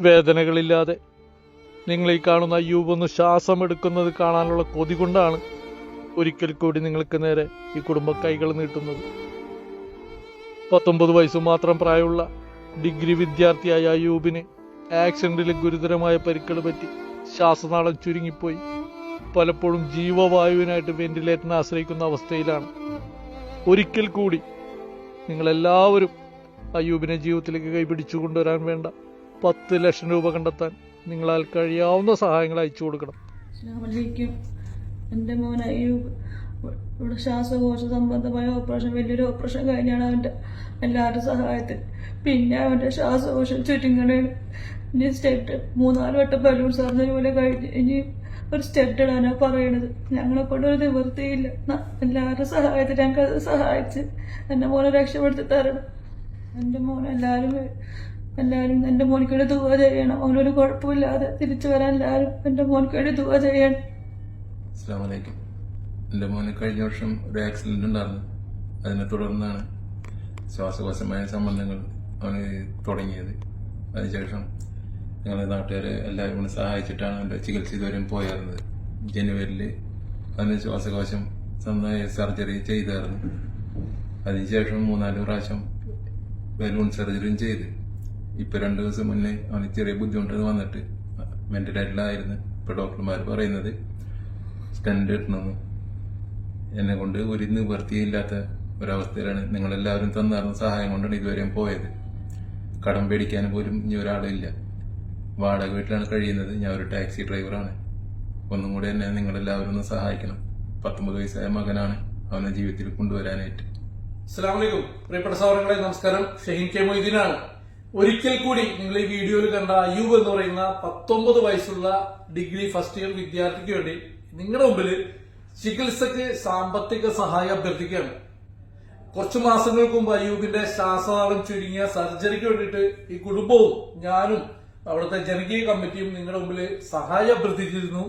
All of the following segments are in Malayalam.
വേദനകളില്ലാതെ. നിങ്ങൾ ഈ കാണുന്ന അയ്യൂബ് ഒന്ന് ശ്വാസം എടുക്കുന്നത് കാണാനുള്ള കൊതി കൊണ്ടാണ് ഒരിക്കൽ കൂടി നിങ്ങൾക്ക് നേരെ ഈ കുടുംബ കൈകൾ നീട്ടുന്നത്. പത്തൊമ്പത് വയസ്സ് മാത്രം പ്രായമുള്ള ഡിഗ്രി വിദ്യാർത്ഥിയായ അയ്യൂബിന് ആക്സിഡന്റിൽ ഗുരുതരമായ പരിക്കുകൾ പറ്റി ശ്വാസനാളം ചുരുങ്ങിപ്പോയി. പലപ്പോഴും ജീവവായുവിനായിട്ട് വെന്റിലേറ്ററിനെ ആശ്രയിക്കുന്ന അവസ്ഥയിലാണ്. ഒരിക്കൽ കൂടി നിങ്ങളെല്ലാവരും അയ്യൂബിനെ ജീവിതത്തിലേക്ക് കൈപിടിച്ചു കൊണ്ടുവരാൻ വേണ്ട. പത്ത് ലക്ഷം രൂപ കണ്ടെത്താൻ നിങ്ങളാൽ കഴിയാവുന്ന സഹായങ്ങൾ അയച്ചു കൊടുക്കണം. എന്റെ എന്റെ മോൻ അയ്യൂബ് ഇവിടെ ശ്വാസകോശ സംബന്ധമായ ഓപ്പറേഷൻ വലിയൊരു ഓപ്പറേഷൻ കഴിഞ്ഞാണ് അവന്റെ എല്ലാവരുടെ സഹായത്തിൽ. പിന്നെ അവന്റെ ശ്വാസകോശം ഇനി സ്റ്റെഡ് മൂന്നാൽ വട്ടം ബലൂൺ സർജറി പോലെ കഴിഞ്ഞ് ഇനി ഒരു സ്റ്റെഡ് ഇടാനാണ് പറയണത്. ഞങ്ങളെ കൊണ്ട് ഒരു നിവൃത്തിയില്ല. എല്ലാവരുടെ സഹായത്തിൽ ഞങ്ങൾക്ക് അത് സഹായിച്ച് എന്റെ മോനെ രക്ഷപ്പെടുത്തി തരണം എന്റെ മോൻ എല്ലാവരും എല്ലാവരും എന്റെ മോനിക്കയുടെ ദുവ ചെയ്യണം. അവനൊരു കുഴപ്പമില്ലാതെ തിരിച്ചു വരാൻ എല്ലാവരും എന്റെ മോനിക്കയുടെ ദുവ ചെയ്യണം. അസ്സാം എന്റെ മോന് കഴിഞ്ഞ വർഷം ഒരു ആക്സിഡന്റ് ഉണ്ടായിരുന്നു. അതിനെ തുടർന്നാണ് ശ്വാസകോശമായ സംബന്ധങ്ങൾ അവന് തുടങ്ങിയത്. അതിനുശേഷം ഞങ്ങളെ നാട്ടുകാരെ എല്ലാവരും കൂടി സഹായിച്ചിട്ടാണ് അവന്റെ ചികിത്സ ഇതുവരെയും പോയായിരുന്നത് ജനുവരിയിൽ അവന് ശ്വാസകോശം സ്വന്തമായി സർജറി ചെയ്തായിരുന്നു. അതിനുശേഷം മൂന്നാൽ പ്രാവശ്യം ബലൂൺ സർജറിയും ചെയ്ത്. ഇപ്പൊ രണ്ടു ദിവസം മുന്നേ അവന് ചെറിയ ബുദ്ധിമുട്ടെന്ന് വന്നിട്ട് മെന്റലായിട്ടുള്ളതായിരുന്നു ഇപ്പൊ ഡോക്ടർമാർ പറയുന്നത് സ്റ്റണ്ട് ഇട്ടണമെന്ന് എന്നെ കൊണ്ട് ഒരു നിവൃത്തിയില്ലാത്ത ഒരവസ്ഥയിലാണ് നിങ്ങളെല്ലാവരും തന്നാർന്ന സഹായം കൊണ്ടാണ് ഇതുവരെയും പോയത്. കടം പേടിക്കാൻ പോലും ഇനി ഒരാളില്ല. വാടക വീട്ടിലാണ് കഴിയുന്നത്. ഞാൻ ഒരു ടാക്സി ഡ്രൈവറാണ്. ഒന്നും കൂടി എന്നെ നിങ്ങളെല്ലാവരും ഒന്ന് സഹായിക്കണം. പത്തൊമ്പത് വയസ്സായ മകനാണ് അവനെ ജീവിതത്തിൽ കൊണ്ടുവരാനായിട്ട്. അസ്സാം വലൈക്കും പ്രിയപ്പെട്ട സഹോദരങ്ങളെ നമസ്കാരം. ഷഹീൻ കെ മൊയ്തീനാണ്. ഒരിക്കൽ കൂടി നിങ്ങൾ ഈ വീഡിയോയിൽ കണ്ട അയ്യൂബ് എന്ന് പറയുന്ന പത്തൊമ്പത് വയസ്സുള്ള ഡിഗ്രി ഫസ്റ്റ് ഇയർ വിദ്യാർത്ഥിക്ക് വേണ്ടി നിങ്ങളുടെ മുമ്പിൽ ചികിത്സക്ക് സാമ്പത്തിക സഹായം അഭ്യർത്ഥിക്കുകയാണ്. കുറച്ചു മാസങ്ങൾക്ക് മുമ്പ് അയ്യൂബിന്റെ ശ്വാസനാളം ചുരുങ്ങിയ സർജറിക്ക് വേണ്ടിയിട്ട് ഈ കുടുംബവും ഞാനും അവിടുത്തെ ജനകീയ കമ്മിറ്റിയും നിങ്ങളുടെ മുമ്പിൽ സഹായം അഭ്യർത്ഥിച്ചിരുന്നു.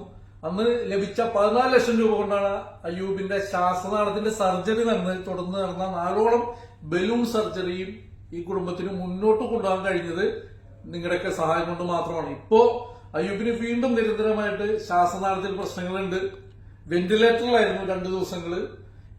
അന്ന് ലഭിച്ച പതിനാല് ലക്ഷം രൂപ കൊണ്ടാണ് അയ്യൂബിന്റെ ശ്വാസനാളത്തിന്റെ സർജറി നടന്ന് തുടർന്ന് നടന്ന നാലോളം ബലൂൺ സർജറിയും ഈ കുടുംബത്തിന് മുന്നോട്ട് കൊണ്ടുപോകാൻ കഴിഞ്ഞത് നിങ്ങളുടെയൊക്കെ സഹായം കൊണ്ട് മാത്രമാണ്. ഇപ്പോ അയ്യൂബിന് വീണ്ടും നിരന്തരമായിട്ട് ശ്വാസനാളത്തിൽ പ്രശ്നങ്ങളുണ്ട്. വെന്റിലേറ്ററിലായിരുന്നു രണ്ടു ദിവസങ്ങൾ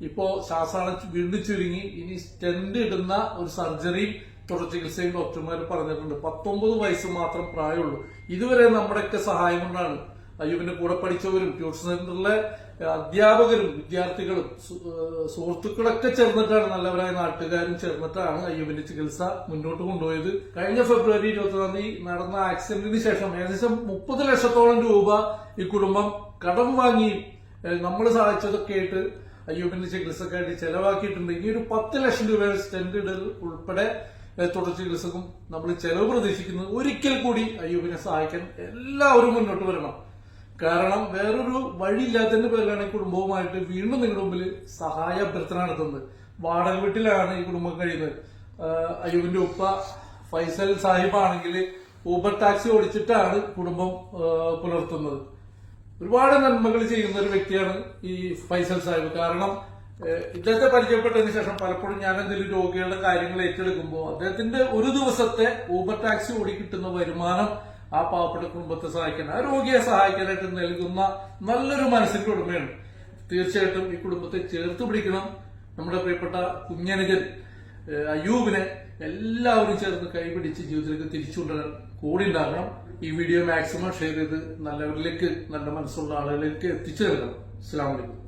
ഇപ്പോ ശ്വാസനാളം വീണ്ടും ചുരുങ്ങി. ഇനി സ്റ്റെന്റ് ഇടുന്ന ഒരു സർജറി തുടർ ചികിത്സയും ഡോക്ടർമാർ പറഞ്ഞിട്ടുണ്ട്. പത്തൊമ്പത് വയസ്സ് മാത്രം പ്രായമുള്ളൂ. ഇതുവരെ നമ്മുടെയൊക്കെ സഹായം കൊണ്ടാണ് അയ്യൂബിന്റെ കൂടെ പഠിച്ചവരും ട്യൂഷൻ സെന്ററിലെ അധ്യാപകരും വിദ്യാർത്ഥികളും സുഹൃത്തുക്കളൊക്കെ ചേർന്നിട്ടാണ് നല്ലവരായ നാട്ടുകാരും ചേർന്നിട്ടാണ് അയ്യൂബിന്റെ ചികിത്സ മുന്നോട്ട് കൊണ്ടുപോയത്. കഴിഞ്ഞ ഫെബ്രുവരി ഇരുപത്തിയൊന്നാം തീയതി നടന്ന ആക്സിഡന്റിന് ശേഷം ഏകദേശം മുപ്പത് ലക്ഷത്തോളം രൂപ ഈ കുടുംബം കടം വാങ്ങി നമ്മൾ സഹായിച്ചതൊക്കെ ആയിട്ട് അയ്യൂബിന്റെ ചികിത്സക്കായിട്ട് ചെലവാക്കിയിട്ടുണ്ട്. ഇനി ഒരു പത്ത് ലക്ഷം രൂപ സ്റ്റെന്റ് ഇടൽ ഉൾപ്പെടെ തുടർ ചികിത്സക്കും നമ്മൾ ചെലവ് പ്രതീക്ഷിക്കുന്നത് ഒരിക്കൽ കൂടി അയ്യൂബിനെ സഹായിക്കാൻ എല്ലാവരും മുന്നോട്ട് വരണം. കാരണം വേറൊരു വഴിയില്ലാത്തതിന്റെ പേരിലാണ് ഈ കുടുംബവുമായിട്ട് വീണ്ടും നിങ്ങളുടെ മുമ്പിൽ സഹായ അഭ്യർത്ഥന നടത്തുന്നത്. വാടക വീട്ടിലാണ് ഈ കുടുംബം കഴിയുന്നത്. അയ്യൂബിന്റെ ഉപ്പ ഫൈസൽ സാഹിബ് ആണെങ്കിൽ ഊബർ ടാക്സി ഓടിച്ചിട്ടാണ് കുടുംബം പുലർത്തുന്നത്. ഒരുപാട് നന്മകൾ ചെയ്യുന്ന ഒരു വ്യക്തിയാണ് ഈ ഫൈസൽ സാഹിബ്. കാരണം ഇദ്ദേഹത്തെ പരിചയപ്പെട്ടതിന് ശേഷം പലപ്പോഴും ഞാൻ എന്തെങ്കിലും രോഗികളുടെ കാര്യങ്ങൾ ഏറ്റെടുക്കുമ്പോൾ അദ്ദേഹത്തിന്റെ ഒരു ദിവസത്തെ ഊബർ ടാക്സി ഓടി കിട്ടുന്ന വരുമാനം ആ പാവപ്പെട്ട കുടുംബത്തെ സഹായിക്കാൻ ആ രോഗിയെ സഹായിക്കാനായിട്ട് നൽകുന്ന നല്ലൊരു മനസ്സിന്റെ ഉടമയാണ്. തീർച്ചയായിട്ടും ഈ കുടുംബത്തെ ചേർത്ത് പിടിക്കണം. നമ്മുടെ പ്രിയപ്പെട്ട കുഞ്ഞനുജൻ അയ്യൂബിനെ എല്ലാവരും ചേർന്ന് കൈപിടിച്ച് ജീവിതത്തിലേക്ക് തിരിച്ചുകൊണ്ടുവരാൻ കൂടി ഉണ്ടാകണം. ഈ വീഡിയോ മാക്സിമം ഷെയർ ചെയ്ത് നല്ലവരിലേക്ക് നല്ല മനസ്സുള്ള ആളുകളിലേക്ക് എത്തിച്ചു നൽകണം. അസ്സാം വലൈക്കും